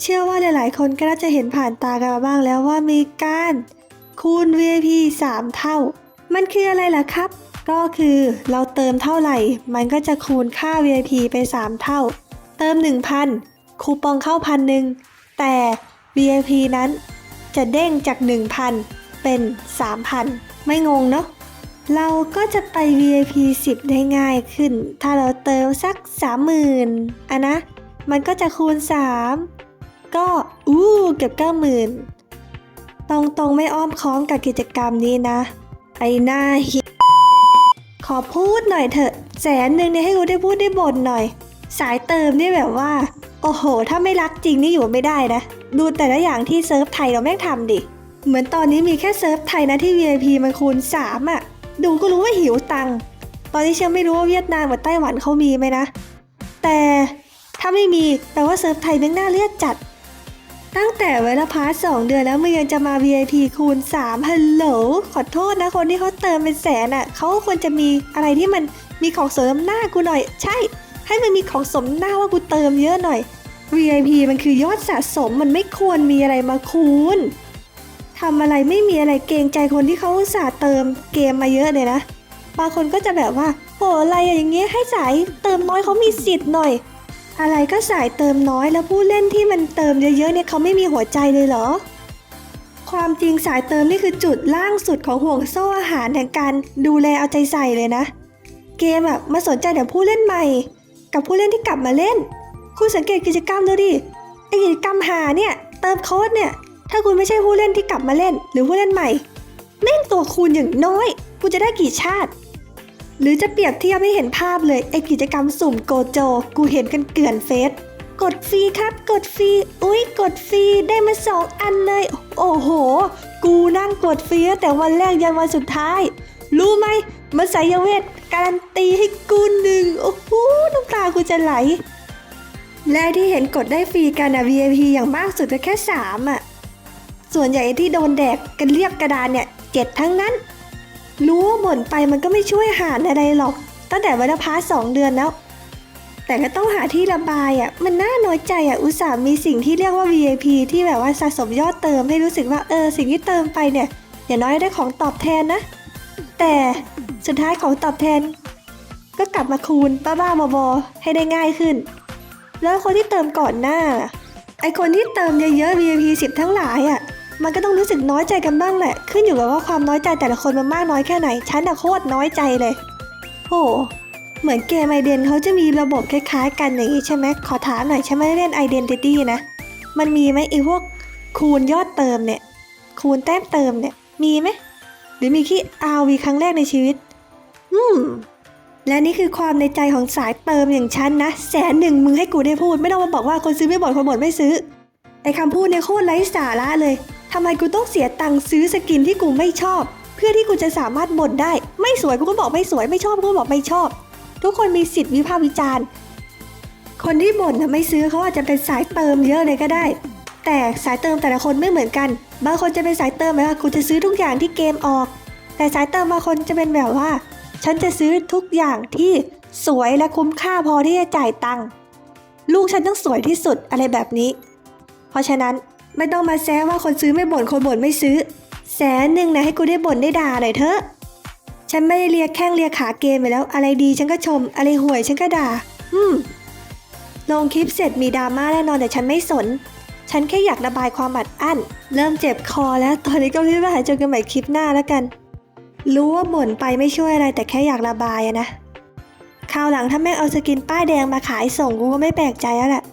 เชื่อว่าหลาย ๆ คนก็น่าจะเห็นผ่านตากันมาบ้างแล้วว่ามีการคูณ VIP 3 เท่า มันคืออะไรล่ะครับ ก็คือเราเติมเท่าไหร่ มันก็จะคูณค่า VIP ไป 3 เท่า เติม 1,000 คูปองเข้าพันหนึ่งแต่ VIP นั้นจะเด้งจาก 1,000 เป็น 3,000 ไม่งงเนาะเราก็จะไป VIP 10 ได้ง่ายขึ้น ถ้าเราเติมสัก 30,000อะนะ มันก็จะคูณ 3 ก็อู้เกือบ90,000ตรงๆไม่อ้อมค้อมกับกิจกรรมนี้นะ ไอ้หน้าหิขอพูดหน่อยเถอะแสนหนึ่งเนี่ยให้กูได้พูดได้บ่นหน่อย สายเติมนี่แบบว่า โอ้โห ถ้าไม่รักจริงนี่อยู่ไม่ได้นะ ดูแต่ละอย่างที่เซิร์ฟไทยเราแม่งทำดิ เหมือนตอนนี้มีแค่เซิร์ฟไทยนะที่ VIP มันคูณ3อะ ดูก็รู้ว่าหิวตังตอนนี้เชื่อไม่รู้ว่าเวียดนามกับไต้หวันเขามีไหมนะ แต่ถ้าไม่มีแปลว่าเซิร์ฟไทยแม่งน่าเลือดจัด ตั้งแต่เวลาพาร์ทสองเดือนแล้วมึงยังจะมา VIP คูณ3ฮัลโหลขอโทษนะคนที่เขาเติมเป็นแสนอะเขาควรจะมีอะไรที่มันมีของสมน้ำหน้ากูหน่อย ใช่ ให้มันมีของสมหน้าว่ากูเติมเยอะหน่อย VIP มันคือยอดสะสมมันไม่ควรมีอะไรมาคูณทำอะไรไม่มีอะไรเกรงใจคนที่เขาอุตส่าห์เติมเกมมาเยอะเลยนะบางคนก็จะแบบว่าโหอะไรอะอย่างเงี้ยให้สายเติมน้อยเขามีสิทธิ์หน่อย อะไรก็สายเติมน้อยแล้วผู้เล่นที่มันเติมเยอะๆเนี่ยเขาไม่มีหัวใจเลยเหรอ ความจริงสายเติมนี่คือจุดล่างสุดของห่วงโซ่อาหารแห่งการดูแลเอาใจใส่เลยนะ เกมอะมาสนใจแต่ผู้เล่นใหม่ กับผู้เล่นที่กลับมาเล่น คุณสังเกตกิจกรรมดูดิไอกิจกรรมหาเนี่ยเติมโค้ดเนี่ย ถ้าคุณไม่ใช่ผู้เล่นที่กลับมาเล่น หรือผู้เล่นใหม่แม่งตัวคูณอย่างน้อยกูจะได้กี่ชาติ หรือจะเปรียบเทียบให้เห็นภาพเลย ไอกิจกรรมสุ่มโกโจ กูเห็นกันเกลื่อนเฟซกดฟรีครับ กดฟรี อุ๊ยกดฟรี ได้มาสองอันเลย โอ้โห กูนั่งกดฟรีแต่วันแรกยันวันสุดท้าย รู้ไหมมันสายเวทการันตีให้กูหนึ่งโอ้โหน้ำตากูจะไหล และที่เห็นกดได้ฟรีกันอะ VIP อย่างมากสุดก็แค่3อะส่วนใหญ่ที่โดนแดกกันเรียบกระดานเนี่ยเจ็ดทั้งนั้น รู้ว่าบ่นไปมันก็ไม่ช่วยหาอะไรหรอก ตั้งแต่วันละพาสองเดือนแล้ว แต่ก็ต้องหาที่ระบายอะ่ะ มันน่าน้อยใจอะ่ะ อุตส่าห์มีสิ่งที่เรียกว่า VIP ที่แบบว่าสะสมยอดเติมให้รู้สึกว่าเออสิ่งที่เติมไปเนี่ยอย่างน้อยได้ของตอบแทนนะ แต่สุดท้ายของตอบแทน ก็กลับมาคูณบ้าๆบอๆให้ได้ง่ายขึ้น แล้วคนที่เติมก่อนหน้าไอคนที่เติมเยอะๆ VIP 10 ทั้งหลายอะ่ะ มันก็ต้องรู้สึกน้อยใจกันบ้างแหละ ขึ้นอยู่กับว่าความน้อยใจแต่ละคนมันมากน้อยแค่ไหน ฉันอะโคตรน้อยใจเลยโหเหมือนเกมไอเดนเขาจะมีระบบคล้ายๆ กันอย่างนี้ใช่ไหมขอถามหน่อยฉันไม่ได้เล่น Identity นะ มันมีไหมไอพวกคูณยอดเติมเนี่ย คูณแต้มเติมเนี่ย มีไหมหรือมีแค่ RV ครั้งแรกในชีวิต อืม และนี่คือความในใจของสายเติมอย่างฉันนะแสนหนึ่งมึงให้กูได้พูด ไม่ต้องมาบอกว่าคนซื้อไม่บ่นคนบ่นไม่ซื้อ ไอ้คำพูดเนี่ยโคตรไร้สาระเลย ทำไมกูต้องเสียตังค์ซื้อสกินที่กูไม่ชอบ เพื่อที่กูจะสามารถบ่นได้ ไม่สวยกูก็บอกไม่สวยไม่ชอบกูก็บอกไม่ชอบ ทุกคนมีสิทธิ์วิพากษ์วิจารณ์ คนที่บ่นนะไม่ซื้อเขาอาจจะเป็นสายเติมเยอะเลยก็ได้ แต่สายเติมแต่ละคนไม่เหมือนกัน บางคนจะเป็นสายเติมแบบว่ากูจะซื้อทุกอย่างที่เกมออก แต่สายเติมบางคนจะเป็นแบบว่า ฉันจะซื้อทุกอย่างที่สวยและคุ้มค่าพอที่จะจ่ายตังค์ลูกฉันต้องสวยที่สุดอะไรแบบนี้ เพราะฉะนั้น ไม่ต้องมาแซะว่าคนซื้อไม่บ่นคนบ่นไม่ซื้อ แสนหนึ่งนะให้กูได้บ่นได้ด่าหน่อยเถอะ ฉันไม่ได้เลียแข้งเลียขาเกมไปแล้ว อะไรดีฉันก็ชม อะไรห่วยฉันก็ด่า อืม ลงคลิปเสร็จมีดราม่าแน่นอนแต่ฉันไม่สน ฉันแค่อยากระบายความอัดอั้น เริ่มเจ็บคอแล้ว ตอนนี้ก็พี่ว่าหายเจอกันใหม่คลิปหน้าแล้วกัน รู้ว่าบ่นไปไม่ช่วยอะไร แต่แค่อยากระบายอะนะคราวหลังถ้าแม่งเอาสกินป้ายแดงมาขายส่งกูก็ไม่แปลกใจแล้วแหละ